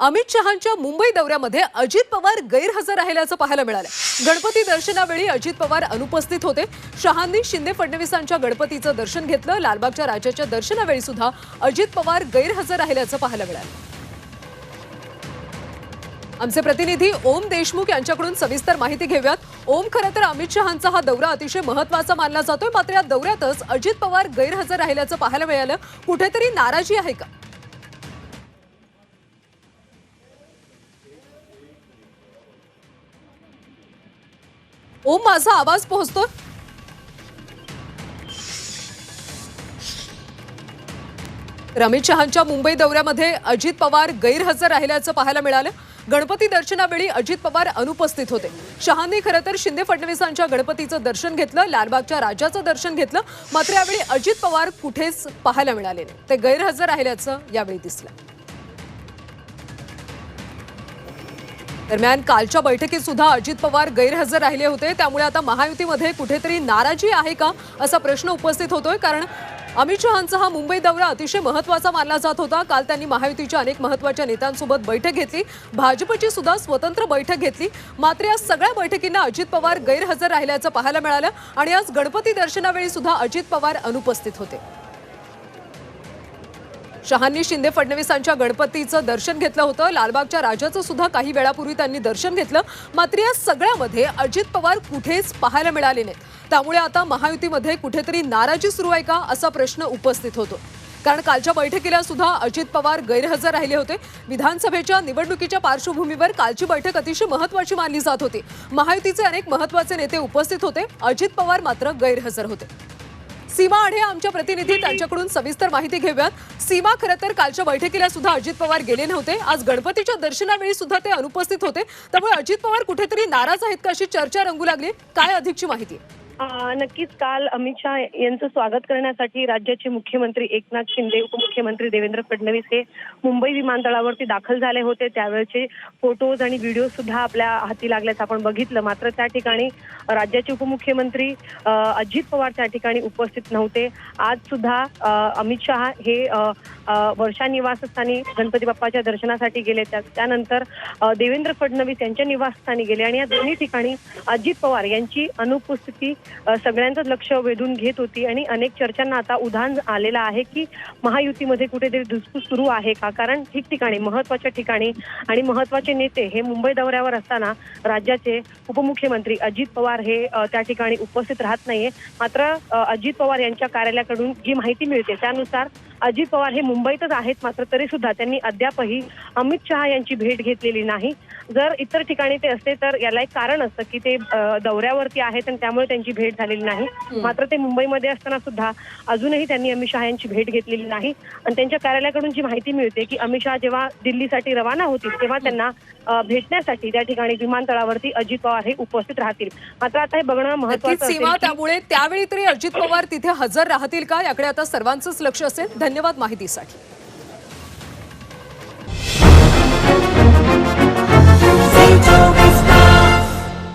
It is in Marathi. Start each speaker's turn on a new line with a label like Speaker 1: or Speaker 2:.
Speaker 1: अमित शहांच्या मुंबई दौऱ्यामध्ये अजित पवार गैरहजर राहिल्याचं पाहायला मिळालं. गणपती दर्शनावेळी अजित पवार अनुपस्थित होते. शहांनी शिंदे फडणवीसांच्या गणपतीचं दर्शन घेतलं. लालबागच्या राजाच्या दर्शनावेळी सुद्धा अजित पवार गैरहजर राहिल्याचं पाहायला मिळालं. आमचे प्रतिनिधी ओम देशमुख यांच्याकडून सविस्तर माहिती घेऊयात. ओम खरं तर अमित शहांचा हा दौरा अतिशय महत्त्वाचा मानला जातोय. मात्र या दौऱ्यातच अजित पवार गैरहजर राहिल्याचं पाहायला मिळालं. कुठेतरी नाराजी आहे का? ओम माझा आवाज पोहोचतो रमेश शहांच्या मुंबई दौऱ्यामध्ये अजित पवार गैरहजर राहिल्याचं पाहायला मिळालं. गणपती दर्शनावेळी अजित पवार अनुपस्थित होते. शहांनी खरं तर शिंदे फडणवीसांच्या गणपतीचं दर्शन घेतलं लालबागच्या राजाचं दर्शन घेतलं मात्र यावेळी अजित पवार कुठेच पाहायला मिळाले नाही. ते गैरहजर राहिल्याचं यावेळी दिसलं. दरम्यान कालच्या बैठकीत सुद्धा अजित पवार गैरहजर राहिले होते. त्यामुळे आता महायुतीमध्ये कुठेतरी नाराजी आहे का असा प्रश्न उपस्थित होतोय. कारण अमित शहांचा हा मुंबई दौरा अतिशय महत्त्वाचा मानला जात होता. काल त्यांनी महायुतीच्या अनेक महत्त्वाच्या नेत्यांसोबत बैठक घेतली. भाजपची सुद्धा स्वतंत्र बैठक घेतली. मात्र या सगळ्या बैठकींना अजित पवार गैरहजर राहिल्याचं पाहायला मिळालं आणि आज गणपती दर्शनावेळी सुद्धा अजित पवार अनुपस्थित होते. शहांनी शिंदे फडणवीसांच्या गणपतीचं दर्शन घेतलं होतं. लालबागच्या राजाचं सुद्धा काही वेळापूर्वी त्यांनी दर्शन घेतलं. मात्र या सगळ्यामध्ये अजित पवार कुठेच पाहायला मिळाले नाहीत. त्यामुळे आता महायुतीमध्ये कुठेतरी नाराजी सुरू आहे का असा प्रश्न उपस्थित होतो. कारण कालच्या बैठकीला सुद्धा अजित पवार गैरहजर राहिले होते. विधानसभेच्या निवडणुकीच्या पार्श्वभूमीवर कालची बैठक अतिशय महत्वाची मानली जात होती. महायुतीचे अनेक महत्त्वाचे नेते उपस्थित होते. अजित पवार मात्र गैरहजर होते. सीमा आढे आमच्या प्रतिनिधी त्यांच्याकडून सविस्तर माहिती घेऊयात. सीमा खरं तर कालच्या बैठकीला सुद्धा अजित पवार गेले नव्हते. आज गणपतीच्या दर्शनावेळी सुद्धा ते अनुपस्थित होते. त्यामुळे अजित पवार कुठेतरी नाराज आहेत का अशी चर्चा रंगू लागली. काय अधिकची माहिती? आहे?
Speaker 2: नक्कीच काल अमित शहा यांचं स्वागत करण्यासाठी राज्याचे मुख्यमंत्री एकनाथ शिंदे उपमुख्यमंत्री देवेंद्र फडणवीस हे मुंबई विमानतळावरती दाखल झाले होते. त्यावेळचे फोटोज आणि व्हिडिओ सुद्धा आपल्या हाती लागल्याचं आपण बघितलं मात्र त्या ठिकाणी राज्याचे उपमुख्यमंत्री अजित पवार त्या ठिकाणी उपस्थित नव्हते. आज सुद्धा अमित शहा हे वर्षा निवासस्थानी गणपती बाप्पाच्या दर्शनासाठी गेले. त्यानंतर देवेंद्र फडणवीस यांच्या निवासस्थानी गेले आणि या दोन्ही ठिकाणी अजित पवार यांची अनुपस्थिती सगळ्यांचं लक्ष वेधून घेत होती आणि अनेक चर्चांना आता उधाण आलेलं आहे की महायुतीमध्ये कुठेतरी धुसफूस सुरू आहे का? कारण ठिकठिकाणी महत्त्वाच्या ठिकाणी आणि महत्त्वाचे नेते हे मुंबई दौऱ्यावर असताना राज्याचे उपमुख्यमंत्री अजित पवार हे त्या ठिकाणी उपस्थित राहत नाहीये. मात्र अजित पवार यांच्या कार्यालयाकडून जी माहिती मिळते त्यानुसार अजित पवार हे मुंबईतच आहेत मात्र तरी सुद्धा त्यांनी अद्यापही अमित शहा यांची भेट घेतलेली नाही. जर इतर ठिकाणी ते असते तर याला एक कारण असतं की ते दौऱ्यावरती आहेत आणि त्यामुळे त्यांची भेट झालेली नाही. मात्र ते मुंबईमध्ये असताना सुद्धा अजूनही त्यांनी अमित शहा यांची भेट घेतलेली नाही. आणि त्यांच्या कार्यालयाकडून जी माहिती मिळते की अमित शहा जेव्हा दिल्लीसाठी रवाना होतील तेव्हा त्यांना भेटण्यासाठी त्या ठिकाणी विमानतळावरती अजित पवार हे उपस्थित राहतील. मात्र आता हे बघणं महत्वाचं
Speaker 1: त्यामुळे त्यावेळी तरी अजित पवार तिथे हजर राहतील का? याकडे आता सर्वांचंच लक्ष असेल. धन्यवाद माहितीसाठी.